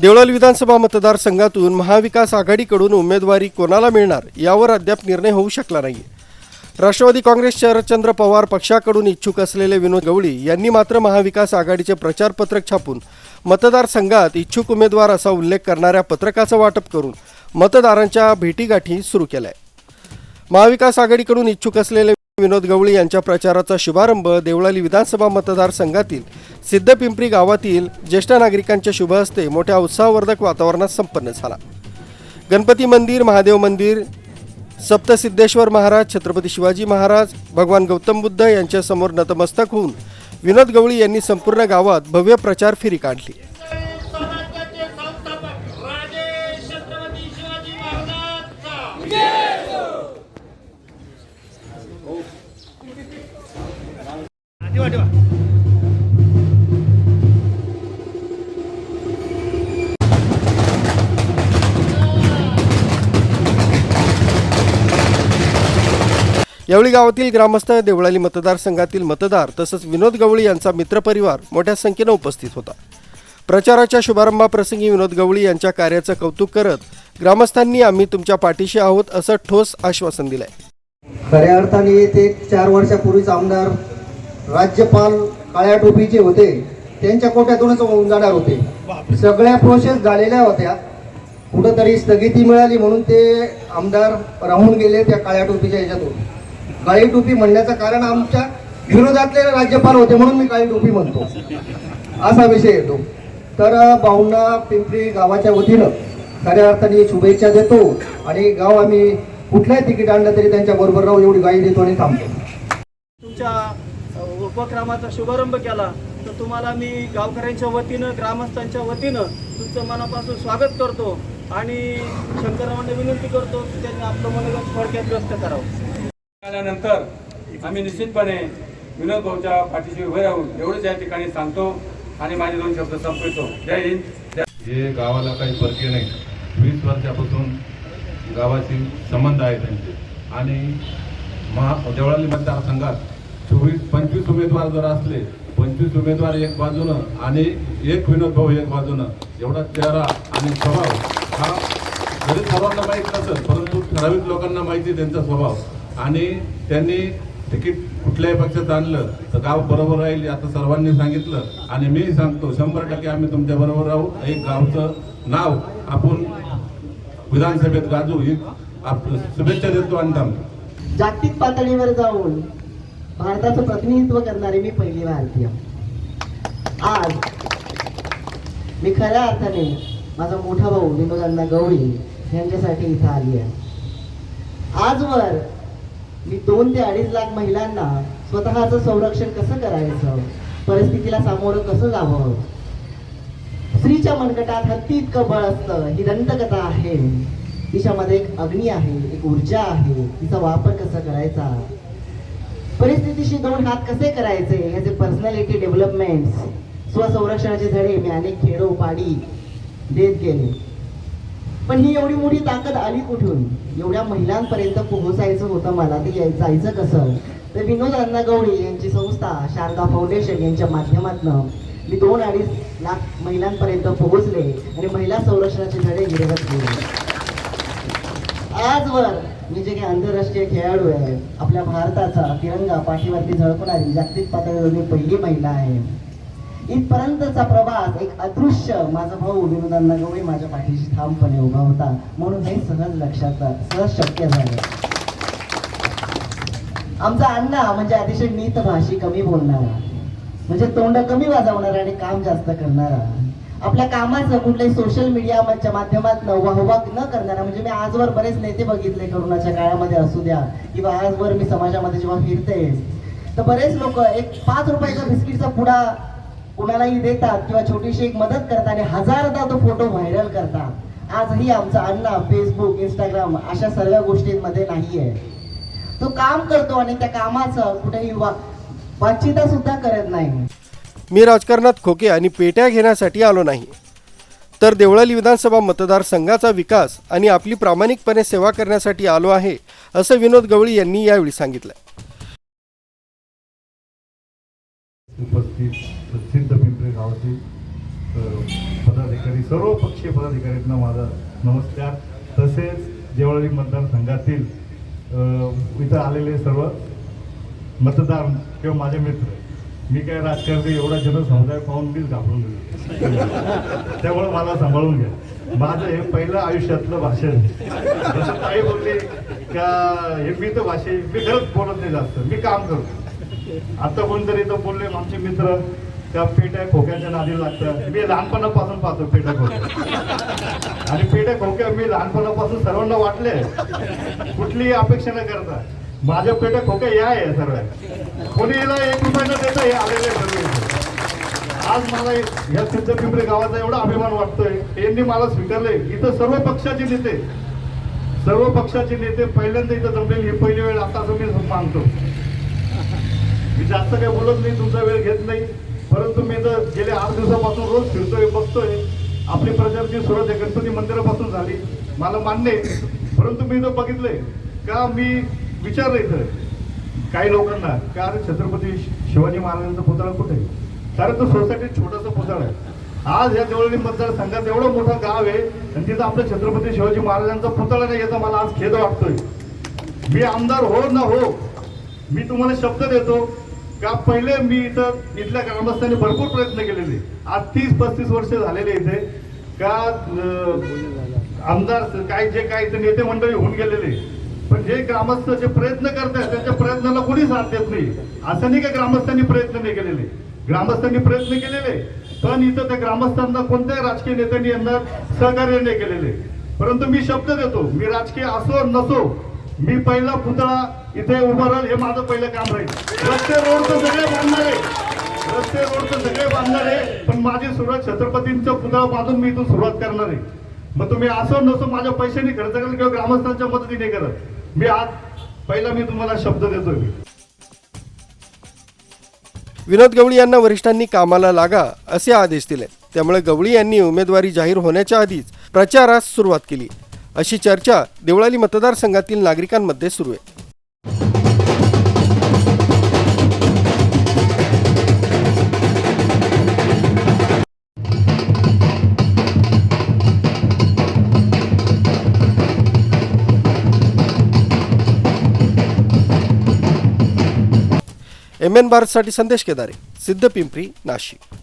देवळाल विधानसभा मतदारसंघातून महाविकास आघाडीकडून उमेदवारी कोणाला मिळणार यावर अद्याप निर्णय होऊ शकला नाही. राष्ट्रवादी काँग्रेस शरदचंद्र पवार पक्षाकडून इच्छुक असलेले विनोद गवळी यांनी मात्र महाविकास आघाडीचे प्रचारपत्रक छापून मतदारसंघात इच्छुक उमेदवार असा उल्लेख करणाऱ्या पत्रकाचं वाटप करून मतदारांच्या भेटीगाठी सुरू केल्या. महाविकास आघाडीकडून इच्छुक असलेले विनोद गवळी यांच्या प्रचाराचा शुभारंभ देवळाली विधानसभा मतदारसंघातील सिद्धपिंपरी गावातील ज्येष्ठ नागरिकांच्या शुभ हस्ते मोठ्या उत्साहवर्धक वातावरणात संपन्न झाला. गणपती मंदिर महादेव मंदिर सप्तसिद्धेश्वर महाराज छत्रपती शिवाजी महाराज भगवान गौतम बुद्ध यांच्यासमोर नतमस्तक होऊन विनोद गवळी यांनी संपूर्ण गावात भव्य प्रचार फेरी काढली स्वराज्याचे संस्थापक राजे छत्रपती शिवाजी महाराजचा यावेळी गावातील ग्रामस्थ देवळाली मतदारसंघातील मतदार तसंच विनोद गवळी यांचा मित्रपरिवार मोठ्या संख्येनं उपस्थित होता. प्रचाराच्या शुभारंभाप्रसंगी विनोद गवळी यांच्या कार्याचं कौतुक करत ग्रामस्थांनी आम्ही तुमच्या पाठीशी आहोत असं ठोस आश्वासन दिलंय. खऱ्या अर्थाने ते चार वर्षापूर्वीच आमदार राज्यपाल काळ्या टोपीचे होते त्यांच्या कोट्यातूनच होऊन जाणार होते. सगळ्या प्रोसेस झालेल्या होत्या. कुठंतरी स्थगिती मिळाली म्हणून ते आमदार राहून गेले त्या काळ्या टोपीच्या ह्याच्यातून. काळी टोपी म्हणण्याचं कारण आमच्या विरोधातले राज्यपाल होते म्हणून मी काळी टोपी म्हणतो. असा विषय येतो. तर भाऊंना पिंपरी गावाच्या वतीनं खऱ्या अर्थाने शुभेच्छा देतो आणि गाव आम्ही कुठल्याही तिकीट आणलं तरी त्यांच्या बरोबर राहू एवढी गाई देतो आणि थांबतो. उपक्रमाचा शुभारंभ केला. तर तुम्हाला मी गावकऱ्यांच्या वतीनं ग्रामस्थांच्या वतीनं तुमचं मनापासून स्वागत करतो आणि शंकररावांना विनंती करतो की त्यांनी आपलं मनोगत थोडक्यात व्यक्त करावं. आल्यानंतर आम्ही निश्चितपणे विनोद भाऊच्या पाठीशी उभे राहू एवढंच या ठिकाणी सांगतो आणि माझे दोन शब्द संपवितो. जय हिंद. हे गावाला काही परकीय नाही. वीस वर्षापासून गावाशी संबंध आहे त्यांचे. आणि महा देवळाली मतदारसंघात चोवीस पंचवीस उमेदवार जर असले पंचवीस उमेदवार एक बाजूनं आणि एक विनोद भाऊ एक बाजूनं. एवढा चेहरा आणि स्वभाव हा जरी सर्वांना माहीत नसेल परंतु ठराविक लोकांना माहिती आहे त्यांचा स्वभाव. आणि त्यांनी तिकीट कुठल्याही पक्षात आणलं तर गाव बरोबर राहील आता सर्वांनी सांगितलं. आणि मी सांगतो शंभर टक्के आम्ही तुमच्या बरोबर राहू. एक गावचं नाव आपण विधानसभेत गाजू. ही आप- शुभेच्छा देतो आणि थांबतो जागतिक पातळीवर जाऊन भारताचं प्रतिनिधित्व करणारे मी पहिली भारतीय. आज मी खऱ्या अर्थाने माझा मोठा भाऊ विनोदांना गवळी यांच्यासाठी इथं आली आहे. आजवर मी दोन ते अडीच लाख महिलांना स्वतःचं संरक्षण कसं करायचं परिस्थितीला सामोरं कसं जावं? स्त्रीच्या मनगटात हत्ती इतकं बळ असतं ही दंतकथा आहे. तिच्यामध्ये एक अग्नी आहे एक ऊर्जा आहे. तिचा वापर कसा करायचा? परिस्थितीशी दोन हात कसे करायचे? ह्याचे पर्सनॅलिटी डेव्हलपमेंट स्वसंरक्षणाचे धडे. मी अनेक खेडो पाडी देत गेले. पण ही एवढी मोठी ताकद आली कुठून? एवढ्या महिलांपर्यंत पोहोचायचं होतं मला. ते याय- जायचं कसं? तर विनोद अन्नागवळी यांची संस्था शारदा फाउंडेशन यांच्या माध्यमातून मी दोन अडीच लाख महिलांपर्यंत पोहोचले आणि महिला संरक्षणाचे धडे गिरवत गेले आजवर मी जे काही आंतरराष्ट्रीय खेळाडू आहे आपल्या भारताचा तिरंगा पाठीवरती झळकणारी जागतिक पातळीवर मी पहिली महिला आहे. इथपर्यंतचा प्रवास एक अदृश्य माझा भाऊ विनोदांना गवळी माझ्या पाठीशी ठामपणे उभा होता. म्हणून हे सहज लक्षात सहज शक्य झालं. आमचा अण्णा म्हणजे अतिशय नीत भाषी कमी बोलणारा. म्हणजे तोंड कमी वाजवणारा आणि काम जास्त करणारा. आपल्या कामाचं कुठल्याही सोशल मीडियाच्या माध्यमातून वाहवा न करणारा म्हणजे मी आजवर बरेच नेते बघितले करोनाच्या काळामध्ये असू द्या किंवा आजवर मी समाजामध्ये जेव्हा फिरते तर बरेच लोक एक पाच रुपयाचा बिस्किटचा पुडा कुणालाही देतात किंवा छोटीशी एक मदत करतात आणि हजारदा तो फोटो व्हायरल करतात. आजही आमचा अण्णा फेसबुक इंस्टाग्राम अशा सर्व गोष्टींमध्ये नाहीये. तो काम करतो आणि त्या कामाचं कुठेही वा वाचिता सुद्धा करत नाही. मी राजकारणात खोके आणि पेट्या घेण्यासाठी आलो नाही. तर देवळाली विधानसभा मतदारसंघाचा विकास आणि आपली प्रामाणिकपणे सेवा करण्यासाठी आलो आहे असं विनोद गवळी यांनी यावेळी सांगितलं. उपस्थित प्रसिद्ध पिंपरी गावातील पदाधिकारी सर्व पक्षीय पदाधिकाऱ्यांना माझा नमस्कार. तसेच देवळाली मतदारसंघातील इथं आलेले सर्व मतदार किंवा माझे मित्र मी काय राजकारणी एवढा जनसमुदाय पाहून मीच घाबरून गेलो. त्यामुळे मला सांभाळून घ्या. माझं हे पहिलं आयुष्यातलं भाषण. जसं ताई बोलली का हे मी तर भाषे मी खरंच बोलत नाही जास्त. मी काम करतो. आता कोणतरी इथं बोलले आमचे मित्र त्या पेट्या खोक्याच्या नादी लागतात. मी लहानपणापासून पाहतो पेट्या खोक्या. आणि पेट्या खोक्या मी लहानपणापासून सर्वांना वाटले. कुठलीही अपेक्षा न करता. माझ्या पेटे खोक्या या आहे सर्व कोणी याला एक रुपया देतं देता हे आलेले आज मला या सिद्धपिंपरी गावाचा एवढा अभिमान वाटतोय. यांनी मला स्वीकारले इथं सर्व पक्षाचे नेते सर्व पक्षाचे नेते पहिल्यांदा इथं जमलेली ही पहिली वेळ आता असं मी मानतो. मी जास्त काही बोलत नाही तुमचा वेळ घेत नाही. परंतु मी तर गेल्या आठ दिवसापासून रोज फिरतोय बघतोय आपली प्रचारची सुरुवात आहे गणपती मंदिरापासून झाली. मला मान्य परंतु मी तर बघितलंय का मी विचारलं इथं. काही लोकांना का अरे छत्रपती शिवाजी महाराजांचा पुतळा कुठे? आहे कारण तो सोसायटीत छोटासा पुतळा आहे. आज या देवळी मतदारसंघात एवढं मोठं गाव आहे आणि तिथं आपलं छत्रपती शिवाजी महाराजांचा पुतळा नाही याचा मला आज खेद वाटतोय. मी आमदार हो ना हो मी तुम्हाला शब्द देतो का पहिले मी इथं इथल्या ग्रामस्थांनी भरपूर प्रयत्न केलेले. आज तीस पस्तीस वर्ष झालेले इथे. का आमदार काय जे काय इथे नेते मंडळी होऊन गेलेले. पण जे ग्रामस्थ जे प्रयत्न करतात त्यांच्या प्रयत्नाला कोणी साथ देत नाही. असं नाही का ग्रामस्थांनी प्रयत्न नाही केलेले. ग्रामस्थांनी प्रयत्न केलेले पण इथं त्या ग्रामस्थांना कोणत्याही राजकीय नेत्यांनी यांना सहकार्य नाही केलेले. परंतु मी शब्द देतो मी राजकीय असो नसो मी पहिला पुतळा इथे उभा राहील हे माझं पहिलं काम राहील. रस्ते रोड तर सगळे बांधणार आहे. रस्ते रोड तर सगळे बांधणार आहे पण माझी सुरुवात छत्रपतींचा पुतळा बांधून मी इथून सुरुवात करणार आहे. मग तुम्ही असो नसो माझ्या पैशाने खर्च करेल किंवा ग्रामस्थांच्या मदतीने करत. मी आज पहिला मी तुम्हाला शब्द देतोय. मी विनोद गवळी यांना वरिष्ठांनी कामाला लागा असे आदेश दिले. त्यामुळे गवळी यांनी उमेदवारी जाहीर होण्याच्या आधीच प्रचारास सुरुवात केली. अशी चर्चा देवळाली मतदारसंघातील नागरिकांमध्ये सुरू आहे. एम एन भारतसाठी संदेश केदारे सिद्ध पिंपरी नाशिक.